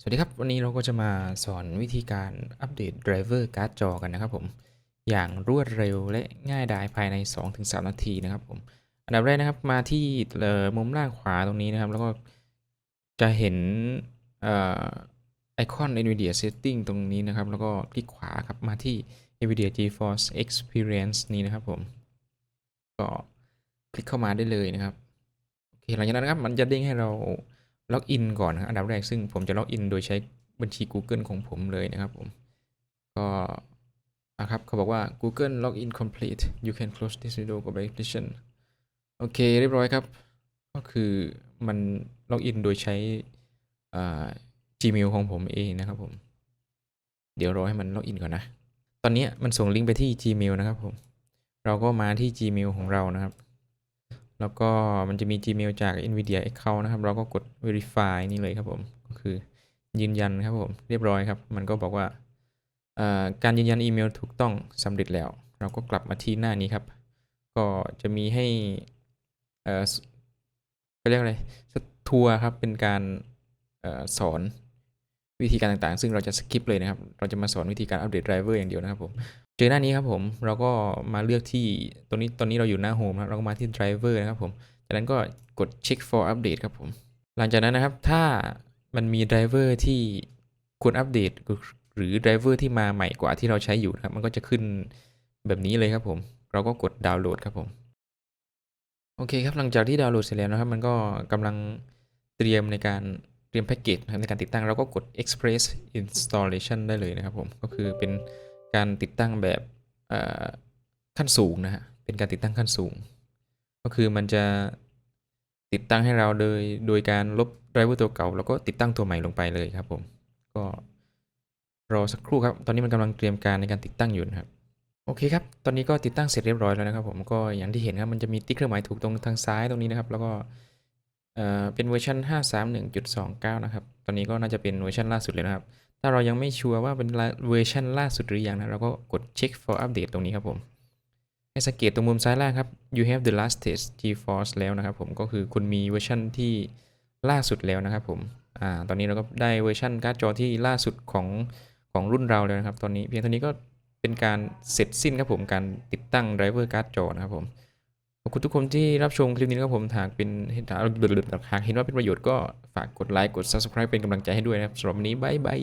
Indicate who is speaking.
Speaker 1: สวัสดีครับ วันนี้เราก็จะมาสอนวิธีการอัปเดตไดรเวอร์การ์ดจอกันนะครับผม อย่างรวดเร็วและง่ายดายภายใน 2-3 นาทีนะครับผม อันดับแรกนะครับมาที่มุมล่างขวาตรงนี้นะครับ แล้วก็จะเห็นเอ่อไอคอน NVIDIA Setting ตรงนี้นะครับ แล้วก็คลิกขวาครับมาที่ NVIDIA GeForce Experience นี้นะครับผม ก็คลิกเข้ามาได้เลยนะครับ โอเค หลังจากนั้นครับมันจะเด้งให้เรา ล็อกอินก่อนนะครับอันดับแรกซึ่งผมจะล็อกอินโดยใช้บัญชี Google ของผมเลยนะครับผม ก็นะครับเขาบอกว่า Google login complete you can close this window go back application โอเค เรียบร้อยครับ ก็คือมันล็อกอินโดยใช้อ่า Gmail ของผมเองนะครับผม เดี๋ยวรอให้มันล็อกอินก่อนนะ ตอนนี้มันส่งลิงก์ไปที่ Gmail นะครับผม เราก็มาที่ Gmail ของเรานะครับ แล้วก็มันจะมี Gmail จาก NVIDIA Account นะครับ เราก็กด Verify นี่เลยครับผม ก็คือยืนยันครับผม เรียบร้อยครับ มันก็บอกว่า การยืนยันอีเมลถูกต้องสำเร็จแล้ว เราก็กลับมาที่หน้านี้ครับ ก็จะมีให้เอ่อเขาเรียกอะไรทัวร์ครับ เป็นการออสอนวิธีการต่างๆ ซึ่งเราจะสกิปเลยนะครับ เราจะมาสอนวิธีการอัปเดตไดรเวอร์อย่างเดียวนะครับผม เจอหน้านี้ครับผมเราก็มาเลือกที่ตรงนี้ตอนนี้เราอยู่หน้าโฮมนะครับเราก็มาที่ driver นะครับผมจากนั้นก็กด check for update ครับผม หลังจากนั้นนะครับถ้ามันมี driver ที่ควรอัปเดตหรือ driver ที่มาใหม่กว่าที่เราใช้อยู่นะครับ มันก็จะขึ้นแบบนี้เลยครับผม เราก็กดดาวน์โหลดครับผมโอเคครับหลังจากที่ดาวน์โหลดเสร็จแล้วนะครับ มันก็กำลังเตรียมในการเตรียมแพ็กเกจในการติดตั้งเราก็กด express installation ได้เลยนะครับผมก็คือเป็น การติดตั้งแบบขั้นสูงนะฮะ เป็นการติดตั้งขั้นสูง ก็คือมันจะติดตั้งให้เราโดยโดยการลบไดรเวอร์ตัวเก่า แล้วก็ติดตั้งตัวใหม่ลงไปเลยครับผม ก็รอสักครู่ครับ ตอนนี้มันกำลังเตรียมการในการติดตั้งอยู่นะครับ โอเคครับ ตอนนี้ก็ติดตั้งเสร็จเรียบร้อยแล้วนะครับผม ก็อย่างที่เห็นครับ มันจะมีติ๊กเครื่องหมายถูกตรงทางซ้ายตรงนี้นะครับ แล้วก็ เป็นเวอร์ชัน531.29 นะครับ ตอนนี้ก็น่าจะเป็นเวอร์ชันล่าสุดเลยนะครับ ถ้าเรายังไม่ชัวร์ว่าเป็นเวอร์ชันล่าสุดหรือยังนะ เราก็กด check for update ตรงนี้ครับผม ให้สังเกตตรงมุมซ้ายล่างครับ you have the latest GeForce แล้วนะครับผม ก็คือคุณมีเวอร์ชันที่ล่าสุดแล้วนะครับผม อ่า ตอนนี้เราก็ได้เวอร์ชันการ์ดจอที่ล่าสุดของของรุ่นเราแล้วนะครับ ตอนนี้เพียงเท่านี้ก็เป็นการเสร็จสิ้นครับผม การติดตั้งไดรเวอร์การ์ดจอนะครับผม ขอบคุณทุกคนที่รับชมคลิปนี้นะครับผมหากเป็นเหากเห็นว่าเป็นประโยชน์ก็ฝากกดไลค์กด subscribe เป็นกำลังใจให้ด้วยนะครับสำหรับวันนี้บายบาย